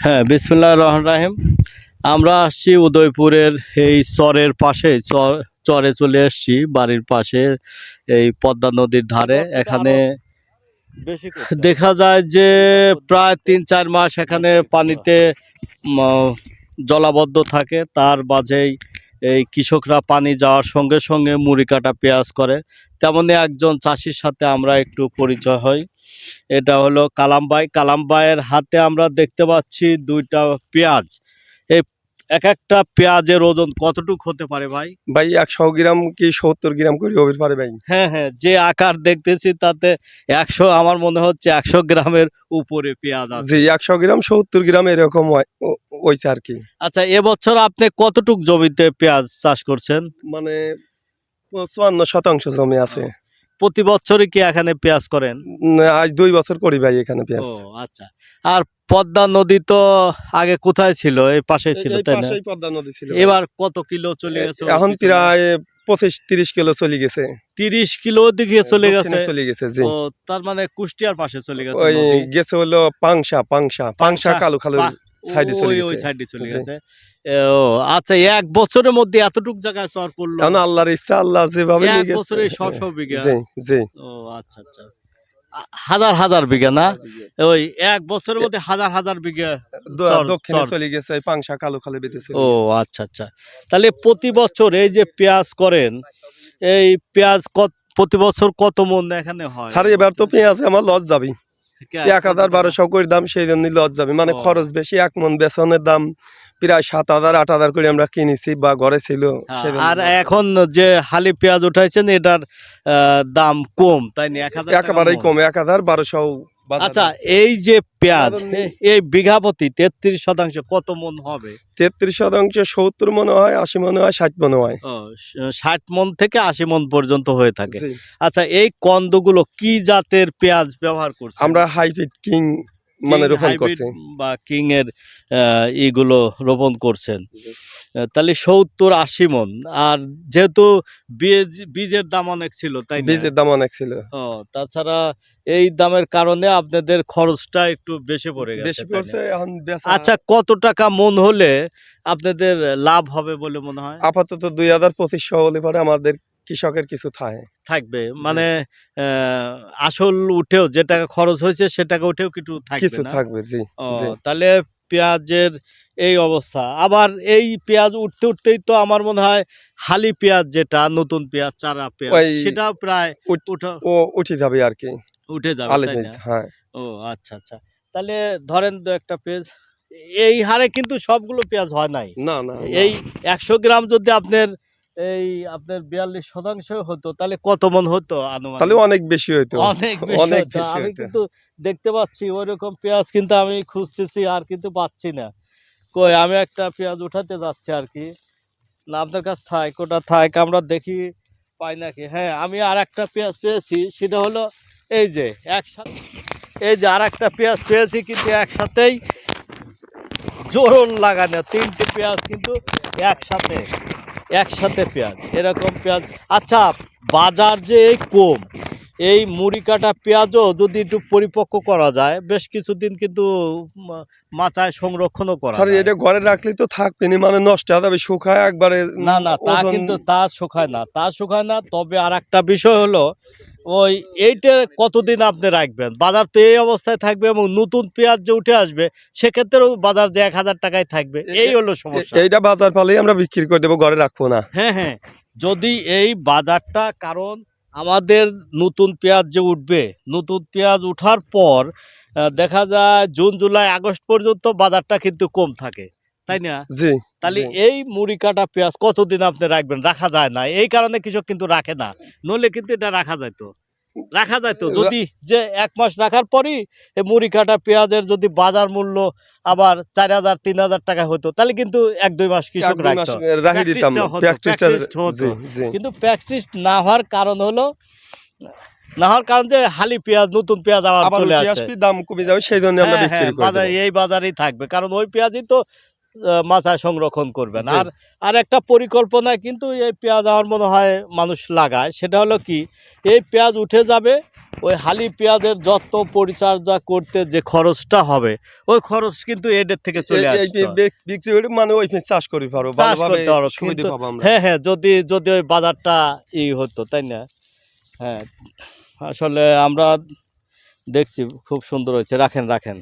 হ্যাঁ বিসমুল্লাহ রহমান রাহিম। আমরা আসছি উদয়পুরের এই চরের পাশে চর চরে চলে এসছি বাড়ির পাশে এই পদ্মা নদীর ধারে। এখানে দেখা যায় যে প্রায় তিন চার মাস এখানে পানিতে জলাবদ্ধ থাকে। তার মাঝেই এই কৃষকরা পানি যাওয়ার সঙ্গে সঙ্গে মুড়ি কাটা পেঁয়াজ করে। তেমনি একজন চাষির সাথে আমরা একটু পরিচয় হই। এটা হলো কালামবাই। কালামবাইয়ের হাতে আমরা দেখতে পাচ্ছি দুইটা পেঁয়াজ। এক একটা পেঁয়াজের ওজন কতটুকু হতে পারে ভাই? ভাই একশো গ্রাম কি সত্তর গ্রাম করে হবে পারে ভাই? হ্যাঁ হ্যাঁ যে আকার দেখতেছি তাতে একশো আমার মনে হচ্ছে একশো গ্রামের উপরে পেঁয়াজ আছে। জি একশো গ্রাম সত্তর গ্রাম এরকম হয় ও- হইছে আর কি। আচ্ছা এবছর আপনি কতটুক জমিতে পেঁয়াজ চাষ করছেন? মানে চুয়ান্ন শতাংশ জমি আছে। প্রতি বছরই কি এখানে পেঁয়াজ করেন? উম, আজ দুই বছর করি ভাই এখানে পেঁয়াজ। ও আচ্ছা। আর পদ্মা নদী তো আগে কোথায় ছিল? এই পাশে ছিল তাই না? পদ্মা নদী ছিল। এবার কত কিলো চলে গেছে? এখন প্রায় পঁচিশ তিরিশ কিলো চলে গেছে। তিরিশ কিলো দিকে চলে গেছে। চলে গেছে জি। তার মানে কুষ্টিয়ার পাশে চলে গেছে ওই গেছে হলো পাংশা পাংশা পাংশা কালো কালো সাইডে চলে ওই ওই সাইডে চলে গেছে। ও আচ্ছা এক বছরের মধ্যে এতটুক জায়গায় চর পড়ল? এখন আল্লাহর ইচ্ছা আল্লাহ যেভাবে এক। বছরে বিঘা জি জি। ও আচ্ছা আচ্ছা। হাজার হাজার বিঘা না? ওই এক বছরের মধ্যে হাজার হাজার বিঘা দক্ষিণে চলে গেছে পাংশা কালো খালে বেঁধেছে ও আচ্ছা আচ্ছা। তাহলে প্রতি বছর এই যে পেঁয়াজ করেন এই পেঁয়াজ কত প্রতি বছর কত মন এখানে হয়? স্যার এবার তো পেঁয়াজ আমার লস যাবে কে- এক হাজার বারোশো করে দাম সেই জন্য লস যাবে। মানে খরচ বেশি এক মন বেসনের দাম প্রায় সাত হাজার আট হাজার করে আমরা কিনেছি বা ঘরে ছিল হ্যাঁ, আর এখন যে হালি পেঁয়াজ উঠাইছেন এটার আহ, দাম কম তাই না? একেবারেই কম এক হাজার বারোশো আচ্ছা এই যে পেঁয়াজ এই বিঘা প্রতি তেত্রিশ শতাংশ কত মন হবে? তেত্রিশ শতাংশ সত্তর মনে হয় আশি মনে হয় ষাট মনে হয়। ষাট মন থেকে আশি মন পর্যন্ত হয়ে থাকে। আচ্ছা এই কন্দগুলো কি জাতের পেঁয়াজ ব্যবহার করছে আমরা হাইব্রিড কিং মানে রোপণ করছি। বা কিং এর ইগুলো রোপণ করছেন। তাহলে সত্তর আশি মন। আর যেহেতু বীজ বীজের দাম অনেক ছিল তাই বীজের দাম অনেক ছিল। ও তাছাড়া এই দামের কারণে আপনাদের খরচটা একটু বেশি পড়ে গেছে বেশি পড়ছে এখন আচ্ছা কত টাকা মন হলে আপনাদের লাভ হবে বলে মনে হয়? আপাতত দুই হাজার পঁচিশশো হলে পরে আমাদের কৃষকের কিছু থাকে। থাকবে। মানে আসল উঠেও যে টাকা খরচ হয়েছে সে টাকা উঠেও কিছু থাকবে কিছু থাকবে জি তাহলে পেঁয়াজের এই অবস্থা। আবার এই পেঁয়াজ উঠতে উঠতেই তো আমার মনে হয় হালি পেঁয়াজ যেটা নতুন পেঁয়াজ চারা পেঁয়াজ সেটা প্রায় ও উঠে যাবে আর কি। উঠে যাবে? হ্যাঁ। ও আচ্ছা আচ্ছা। তাহলে ধরেন তো একটা পেঁয়াজ এই হারে কিন্তু সবগুলো পেঁয়াজ হয় নাই। না না। এই একশো গ্রাম যদি আপনার এই আপনার বিয়াল্লিশ শতাংশ হতো তাহলে কত মন হতো আনুমানিক? তাহলে অনেক বেশি অনেক বেশি অনেক বেশি আমি কিন্তু দেখতে পাচ্ছি ওইরকম পেঁয়াজ কিন্তু আমি খুঁজতেছি আর কিন্তু পাচ্ছি না। কই আমি একটা পেঁয়াজ উঠাতে যাচ্ছি আর কি। না আপনার কাছে থাক ওটা থাক আমরা দেখি পাই নাকি? হ্যাঁ আমি আর একটা পেঁয়াজ পেয়েছি সেটা হলো এই যে একসাথে এই যে আর একটা পেঁয়াজ পেয়েছি কিন্তু একসাথেই জোরন লাগানো তিনটে পেঁয়াজ কিন্তু একসাথে। একসাথে পেঁয়াজ এরকম পেঁয়াজ। আচ্ছা বাজার যে এই কম এই মুড়ি কাটা পেঁয়াজও যদি একটু পরিপক্ক করা যায় বেশ কিছুদিন কিন্তু মাচায় সংরক্ষণও করা এটা ঘরে রাখলে তো থাকবে না মানে নষ্ট হয়ে যাবে শুকায় একবারে না না তা কিন্তু তা শুকায় না তা শুকায় না। তবে আর একটা বিষয় হলো ওই এইটা কতদিন আপনি রাখবেন? বাজার তো এই অবস্থায় থাকবে এবং নতুন পেঁয়াজ যে উঠে আসবে সেক্ষেত্রেও বাজার যে এক হাজার টাকায় থাকবে এই হলো সমস্যা। এইটা বাজার পালেই আমরা বিক্রি করে দেবো ঘরে রাখব না। হ্যাঁ হ্যাঁ। যদি এই বাজারটা কারণ আমাদের নতুন পেঁয়াজ যে উঠবে নতুন পেঁয়াজ উঠার পর দেখা যায় জুন জুলাই আগস্ট পর্যন্ত বাজারটা কিন্তু কম থাকে। তাই না? জি তাহলে এই মুড়ি কাটা পেঁয়াজ কতদিন আপনি রাখবেন? রাখা যায় না। এই কারণে কৃষক কিন্তু রাখে না। নইলে কিন্তু এটা রাখা যাইতো। রাখা যাইতো। রা- যদি যে এক মাস রাখার পরই এই মুড়ি কাটা পেঁয়াজের যদি বাজার মূল্য আবার চার হাজার তিন হাজার টাকা হতো তাহলে কিন্তু এক দুই মাস কৃষক কিন্তু প্র্যাকটিস না হওয়ার কারণ হলো না হওয়ার কারণ যে হালি পেঁয়াজ নতুন পেঁয়াজ আবার আবার চলে আসবে দাম কমে যাবে সেই জন্য আমরা বিক্রি করে। বাজার দেবো। এই বাজারেই থাকবে। কারণ ওই পেঁয়াজই তো আহ, সংরক্ষণ করবেন। আর আর একটা পরিকল্পনা কিন্তু এই পেঁয়াজ আমার মনে হয় মানুষ লাগায় সেটা হলো কি এই পেঁয়াজ উঠে যাবে ওই হালি পেঁয়াজের যত্ন পরিচর্যা করতে যে খরচটা হবে ওই খরচ কিন্তু এদের থেকে চলে আসবে মানে ওই চাষ করি পারো হ্যাঁ হ্যাঁ যদি যদি ওই বাজারটা ই হতো তাই না? হ্যাঁ আসলে আমরা দেখছি খুব সুন্দর হয়েছে রাখেন রাখেন।